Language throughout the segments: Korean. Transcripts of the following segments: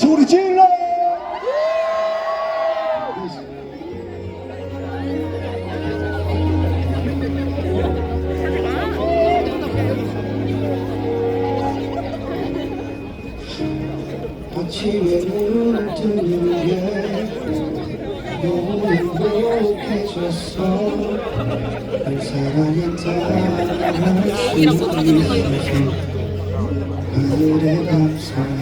소리 질러 아침에 눈을 뜨는 게 너무 행복해졌어. 널 사랑했다는 수 하늘에 감사해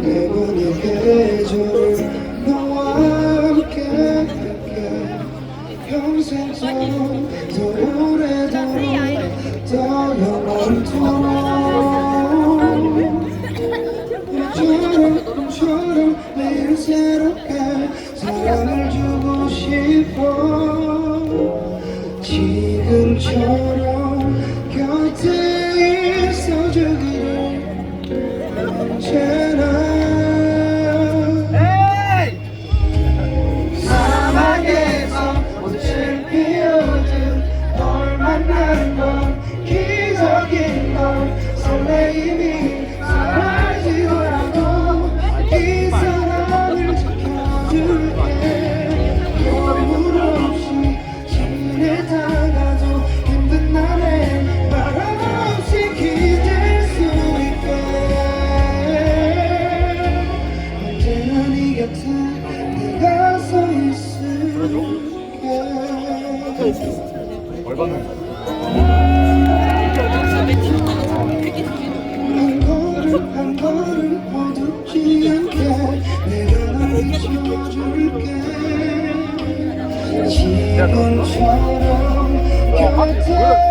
내 번의 계절을 너와 함께 할게 평생처럼 더 오래도록 더 영원토록 꿈처럼 꿈처럼 매일 새롭게 사랑을 주고 싶어 지금처럼 곁에 내가 서 있을게 한 걸음 한 걸음 어둡지 않게 내가 널 비춰줄게 지금처럼 곁에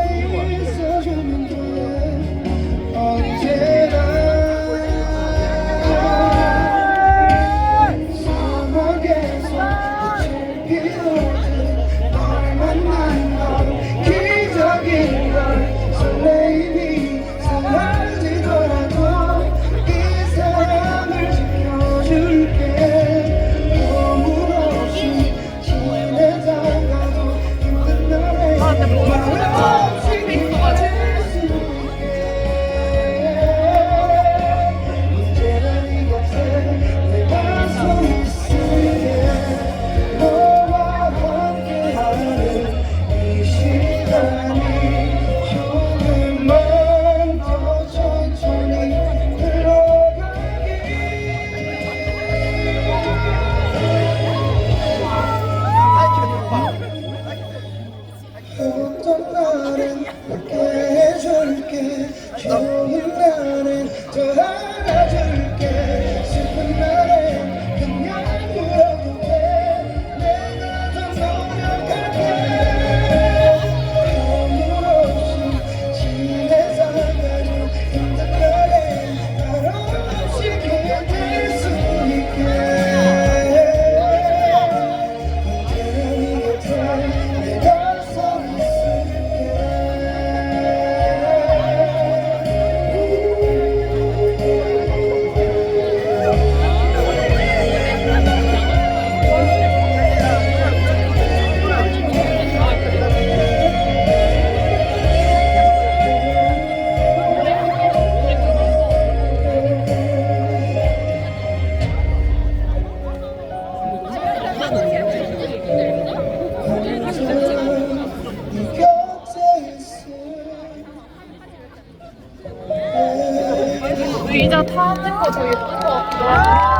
의자 타는 거 되게 예쁜 것 같아.